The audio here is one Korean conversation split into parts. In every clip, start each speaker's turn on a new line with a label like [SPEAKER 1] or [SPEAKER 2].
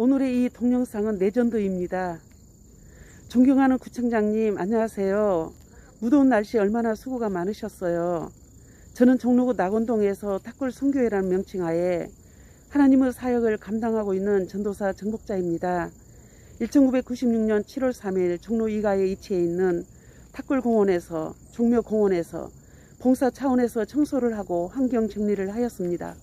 [SPEAKER 1] 오늘의 이 동영상은 내전도입니다. 존경하는 구청장님 안녕하세요. 무더운 날씨 얼마나 수고가 많으셨어요. 저는 종로구 낙원동에서 탁골 선교회라는 명칭하에 하나님의 사역을 감당하고 있는 전도사 정복자입니다. 1996년 7월 3일 종로 2가에 위치해 있는 탁골공원에서 종묘공원에서 봉사 차원에서 청소를 하고 환경 정리를 하였습니다.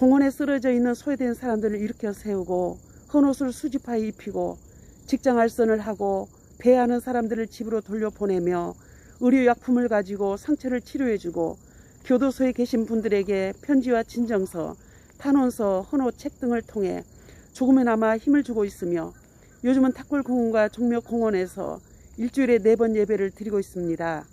[SPEAKER 1] 공원에 쓰러져 있는 소외된 사람들을 일으켜 세우고 헌옷을 수집하여 입히고 직장 알선을 하고 배하는 사람들을 집으로 돌려보내며 의료약품을 가지고 상처를 치료해주고 교도소에 계신 분들에게 편지와 진정서, 탄원서, 헌옷, 책 등을 통해 조금이나마 힘을 주고 있으며 요즘은 탁골공원과 종묘공원에서 일주일에 네 번 예배를 드리고 있습니다.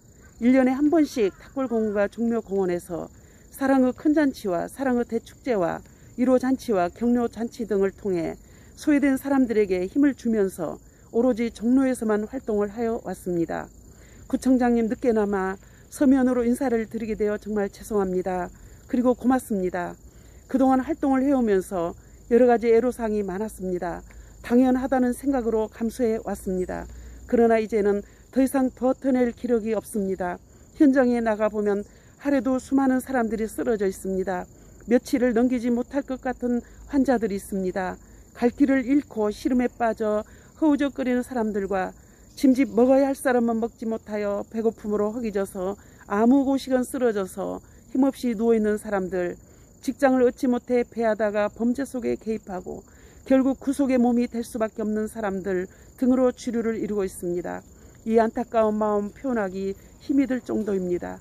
[SPEAKER 1] 1년에 한 번씩 탁골공원과 종묘공원에서 사랑의 큰 잔치와 사랑의 대축제와 1호 잔치와 격려 잔치 등을 통해 소외된 사람들에게 힘을 주면서 오로지 종로에서만 활동을 하여 왔습니다. 구청장님 늦게나마 서면으로 인사를 드리게 되어 정말 죄송합니다. 그리고 고맙습니다. 그동안 활동을 해오면서 여러 가지 애로사항이 많았습니다. 당연하다는 생각으로 감수해 왔습니다. 그러나 이제는 더 이상 버텨낼 기력이 없습니다. 현장에 나가보면 하루도 수많은 사람들이 쓰러져 있습니다. 며칠을 넘기지 못할 것 같은 환자들이 있습니다. 갈 길을 잃고 시름에 빠져 허우적거리는 사람들과 짐집 먹어야 할 사람만 먹지 못하여 배고픔으로 허기져서 아무 곳이건 쓰러져서 힘없이 누워있는 사람들 직장을 얻지 못해 배하다가 범죄 속에 개입하고 결국 그 속에 몸이 될 수밖에 없는 사람들 등으로 주류를 이루고 있습니다. 이 안타까운 마음 표현하기 힘이 들 정도입니다.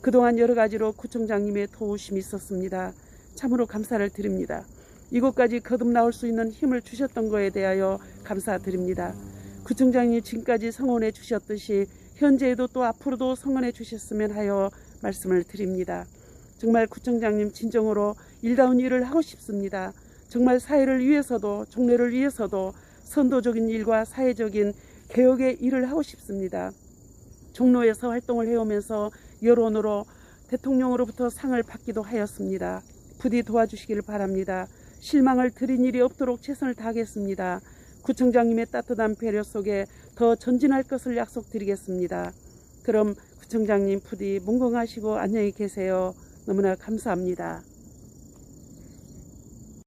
[SPEAKER 1] 그동안 여러 가지로 구청장님의 도우심이 있었습니다. 참으로 감사를 드립니다. 이곳까지 거듭 나올 수 있는 힘을 주셨던 거에 대하여 감사드립니다. 구청장님 지금까지 성원해 주셨듯이 현재에도 또 앞으로도 성원해 주셨으면 하여 말씀을 드립니다. 정말 구청장님 진정으로 일다운 일을 하고 싶습니다. 정말 사회를 위해서도 종래를 위해서도 선도적인 일과 사회적인 개혁의 일을 하고 싶습니다. 종로에서 활동을 해오면서 여론으로 대통령으로부터 상을 받기도 하였습니다. 부디 도와주시기를 바랍니다. 실망을 드린 일이 없도록 최선을 다하겠습니다. 구청장님의 따뜻한 배려 속에 더 전진할 것을 약속드리겠습니다. 그럼 구청장님 부디 문건하시고 안녕히 계세요. 너무나 감사합니다.